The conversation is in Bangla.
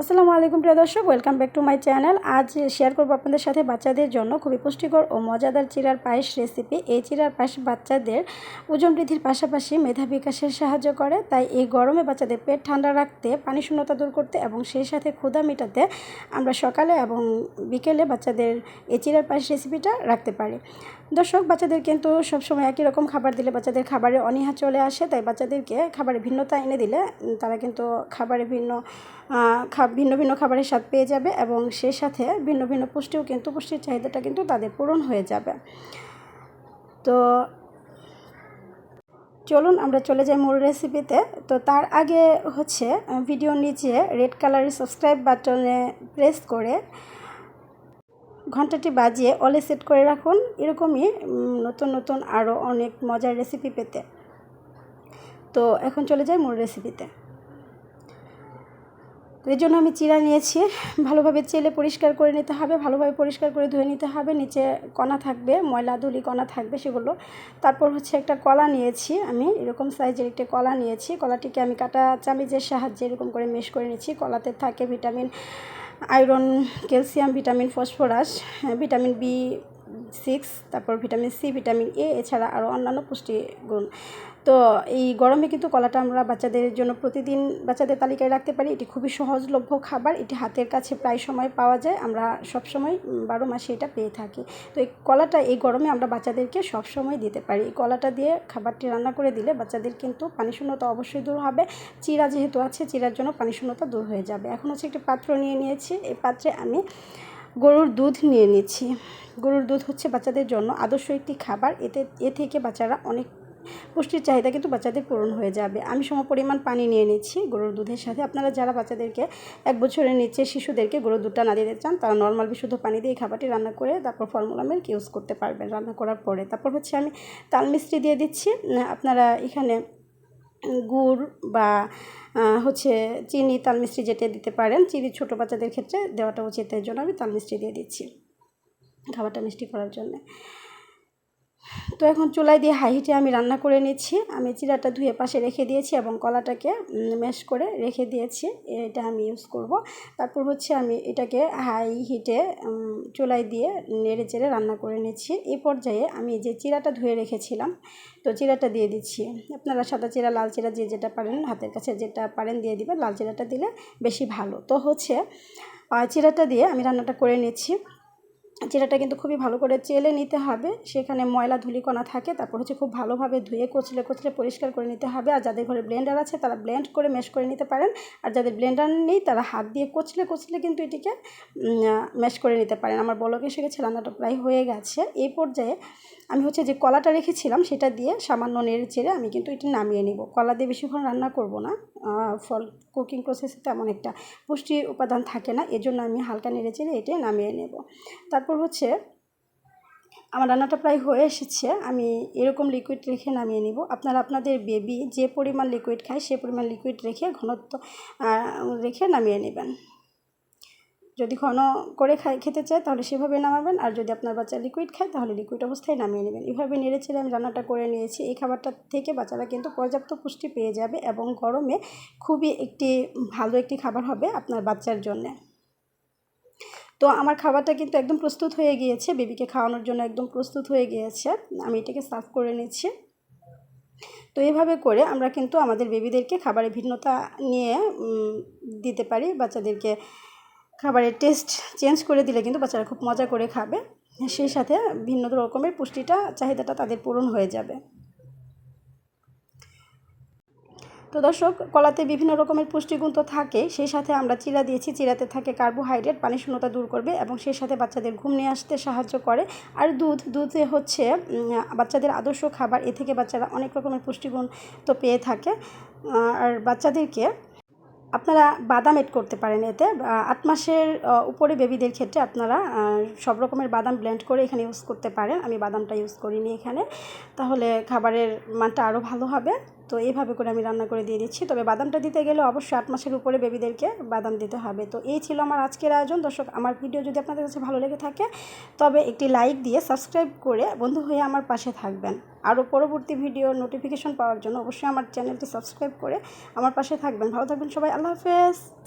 আসসালামু আলাইকুম প্রিয় দর্শক welcome back to my channel আজ শেয়ার করব আপনাদের সাথে বাচ্চাদের জন্য খুবই পুষ্টিকর ও মজাদার চিরার পায়েস রেসিপি এই চিরার পায়েস বাচ্চাদের ওজন বৃদ্ধির পাশাপাশি মেধা বিকাশে সাহায্য করে। তাই এই গরমে বাচ্চাদের পেট ঠান্ডা রাখতে, পানি শূন্যতা দূর করতে এবং সেই সাথে ক্ষুধা মেটাতে আমরা সকালে এবং বিকেলে বাচ্চাদের এই চিরার পায়েস রেসিপিটা রাখতে পারি। দর্শক, বাচ্চাদের কিন্তু সবসময় একই রকম খাবার দিলে বাচ্চাদের খাবারে অনীহা চলে আসে। তাই বাচ্চাদেরকে খাবারে ভিন্নতা এনে দিলে তারা কিন্তু খাবারে ভিন্ন আহ, খা- ভিন্ন ভিন্ন খাবারের স্বাদ পেয়ে যাবে এবং সেই সাথে ভিন্ন ভিন্ন পুষ্টিও কিন্তু পুষ্টির চাহিদাটা কিন্তু তাদের পূরণ হয়ে যাবে। তো চলুন আমরা চলে যাই মূল রেসিপিতে তো তার আগে হচ্ছে ভিডিওর নিচে রেড কালারের সাবস্ক্রাইব বাটনে প্রেস করে ঘন্টাটি বাজিয়ে অলে সেট করে রাখুন। এরকমই নতুন নতুন আরও অনেক মজার রেসিপি পেতে। তো এখন চলে যাই মূল রেসিপিতে তো এর জন্য আমি চিরা নিয়েছি। ভালোভাবে চেলে পরিষ্কার করে নিতে হবে ভালোভাবে পরিষ্কার করে ধুয়ে নিতে হবে। নিচে কণা থাকবে ময়লা ধুলি কণা থাকবে সেগুলো। তারপর হচ্ছে একটা কলা নিয়েছি আমি এরকম সাইজের একটা কলা নিয়েছি। কলাটিকে আমি কাটা চামিচের সাহায্যে এরকম করে মেশ করে নিয়েছি কলাতে থাকে vitamin iron calcium vitamin phosphorus হ্যাঁ, ভিটামিন বি সিক্স তারপর ভিটামিন সি ভিটামিন এ এছাড়া আরও অন্যান্য পুষ্টিগুণ তো এই গরমে কিন্তু কলাটা আমরা বাচ্চাদের জন্য প্রতিদিন বাচ্চাদের তালিকায় রাখতে পারি। এটি খুবই সহজলভ্য খাবার এটি হাতের কাছে প্রায় সময় পাওয়া যায়। আমরা সবসময় উম, বারো মাসে এটা পেয়ে থাকি। তো এই কলাটা এই গরমে আমরা বাচ্চাদেরকে সবসময় দিতে পারি। এই কলাটা দিয়ে খাবারটি রান্না করে দিলে বাচ্চাদের কিন্তু পানিশূন্যতা অবশ্যই দূর হবে। চিরা যেহেতু আছে চিরার জন্য পানিশূন্যতা দূর হয়ে যাবে। এখন হচ্ছে একটি পাত্র নিয়ে নিয়েছি। এই পাত্রে আমি গরুর দুধ নিয়ে নিচ্ছি। গরুর দুধ হচ্ছে বাচ্চাদের জন্য আদর্শ একটি খাবার। এতে, এ থেকে বাচ্চারা অনেক পুষ্টির চাহিদা কিন্তু বাচ্চাদের পূরণ হয়ে যাবে। আমি সম পরিমাণ পানি নিয়ে নিচ্ছি গরুর দুধের সাথে। আপনারা যারা বাচ্চাদেরকে এক বছরের নিচে শিশুদেরকে গরুর দুধটা না দিতে চান, তারা নর্মাল বিশুদ্ধ পানি দিয়ে খাবারটি রান্না করে তারপর ফর্মুলা মিল্ক ইউজ করতে পারবেন রান্না করার পরে। তারপর হচ্ছে আমি তাল মিস্ত্রি দিয়ে দিচ্ছি। আপনারা এখানে গুড় বা হচ্ছে চিনি, তাল মিষ্টি যেটা দিতে পারেন, চিনি ছোটো বাচ্চাদের ক্ষেত্রে দেওয়াটা উচিত। এর জন্য আমি তাল মিষ্টি দিয়ে দিচ্ছি খাবারটা মিষ্টি করার জন্য। তো এখন চুলাই দিয়ে হাই হিটে আমি রান্না করে নিচ্ছি। আমি চিরাটা ধুয়ে পাশে রেখে দিয়েছি এবং কলাটাকে ম্যাশ করে রেখে দিয়েছি। এটা আমি ইউজ করব। তারপর হচ্ছে আমি এটাকে হাই হিটে চুলাই দিয়ে নেড়ে চেড়ে রান্না করে নিচ্ছি। এই পর্যায়ে আমি যে চিরাটা ধুয়ে রেখেছিলাম, তো চিরাটা দিয়ে দিচ্ছি। আপনারা সাদা চিরা, লাল চিরা যে যেটা পারেন, হাতের কাছে যেটা পারেন দিয়ে দিবেন। লাল চিরাটা দিলে বেশি ভালো। তো হচ্ছে চিরাটা দিয়ে আমি রান্নাটা করে নিচ্ছি। চিরাটা কিন্তু খুবই ভালো করে চেলে নিতে হবে। সেখানে ময়লা ধুলিকণা থাকে, তারপর হচ্ছে খুব ভালোভাবে ধুয়ে কচলে কচলে পরিষ্কার করে নিতে হবে। আর যাদের ঘরে ব্লেন্ডার আছে, তারা ব্লেন্ড করে মেশ করে নিতে পারেন। আর যাদের ব্লেন্ডার নেই, তারা হাত দিয়ে কচলে কচলে কিন্তু এটিকে ম্যাশ করে নিতে পারেন। আমার বলকে এসে গেছে, রান্নাটা প্রায় হয়ে গেছে। এই পর্যায়ে আমি হচ্ছে যে কলাটা রেখেছিলাম, সেটা দিয়ে সামান্য নেড়ে চেড়ে আমি কিন্তু এটি নামিয়ে নিব। কলা দিয়ে বেশিক্ষণ রান্না করব না। ফল কুকিং প্রসেসে তেমন একটা পুষ্টি উপাদান থাকে না। এজন্য আমি হালকা নেড়ে চেড়ে এটি নামিয়ে নেব। তারপর হচ্ছে আমার রান্নাটা প্রায় হয়ে এসেছে। আমি এরকম লিকুইড রেখে নামিয়ে নিব। আপনারা আপনাদের বেবি যে পরিমাণ লিকুইড খায় সে পরিমাণ লিকুইড রেখে ঘনত্ব রেখে নামিয়ে নেবেন। যদি ঘন করে খাই খেতে চায় তাহলে সেভাবে নামাবেন। আর যদি আপনার বাচ্চা লিকুইড খায় তাহলে লিকুইড অবস্থায় নামিয়ে নেবেন। এভাবে নেড়েছিলে আমি রান্নাটা করে নিয়েছি। এই খাবারটা থেকে বাচ্চারা কিন্তু পর্যাপ্ত পুষ্টি পেয়ে যাবে এবং গরমে খুবই একটি ভালো একটি খাবার হবে আপনার বাচ্চার জন্যে। তো আমার খাবারটা কিন্তু একদম প্রস্তুত হয়ে গিয়েছে, বেবিকে খাওয়ানোর জন্য একদম প্রস্তুত হয়ে গিয়েছে। আমি এটাকে সার্ভ করে নিচ্ছি। তো এইভাবে করে আমরা কিন্তু আমাদের বেবিদেরকে খাবারের ভিন্নতা নিয়ে দিতে পারি। বাচ্চাদেরকে খাবারের টেস্ট চেঞ্জ করে দিলে কিন্তু বাচ্চারা খুব মজা করে খাবে। সেই সাথে ভিন্ন রকমের পুষ্টিটা, চাহিদাটা তাদের পূরণ হয়ে যাবে। তো দর্শক, কলাতে বিভিন্ন রকমের পুষ্টিগুণ তো থাকে, সেই সাথে আমরা চিরা দিয়েছি, চিরাতে থাকে কার্বোহাইড্রেট, পানি শূন্যতা দূর করবে এবং সেই সাথে বাচ্চাদের ঘুম নিয়ে আসতে সাহায্য করে। আর দুধ, দুধে হচ্ছে বাচ্চাদের আদর্শ খাবার, এ থেকে বাচ্চারা অনেক রকমের পুষ্টিগুণ তো পেয়ে থাকে। আর বাচ্চাদেরকে আপনারা বাদাম এড করতে পারেন এতে। আট মাসের উপরে বেবিদের ক্ষেত্রে আপনারা সব রকমের বাদাম ব্লেন্ড করে এখানে ইউজ করতে পারেন। আমি বাদামটা ইউজ করিনি এখানে। তাহলে খাবারের মানটা আরও ভালো হবে। তো এইভাবে করে আমি রান্না করে দিয়ে দিচ্ছি। তবে বাদামটা দিতে গেলে অবশ্যই আট মাসের উপরে বেবিদেরকে বাদাম দিতে হবে। তো এই ছিল আমার আজকের আয়োজন। দর্শক, আমার ভিডিও যদি আপনাদের কাছে ভালো লেগে থাকে, তবে একটি লাইক দিয়ে সাবস্ক্রাইব করে বন্ধু হয়ে আমার পাশে থাকবেন। আরও পরবর্তী ভিডিও নোটিফিকেশন পাওয়ার জন্য অবশ্যই আমার চ্যানেলটি সাবস্ক্রাইব করে আমার পাশে থাকবেন। ভালো থাকবেন সবাই। আল্লাহ হাফেজ।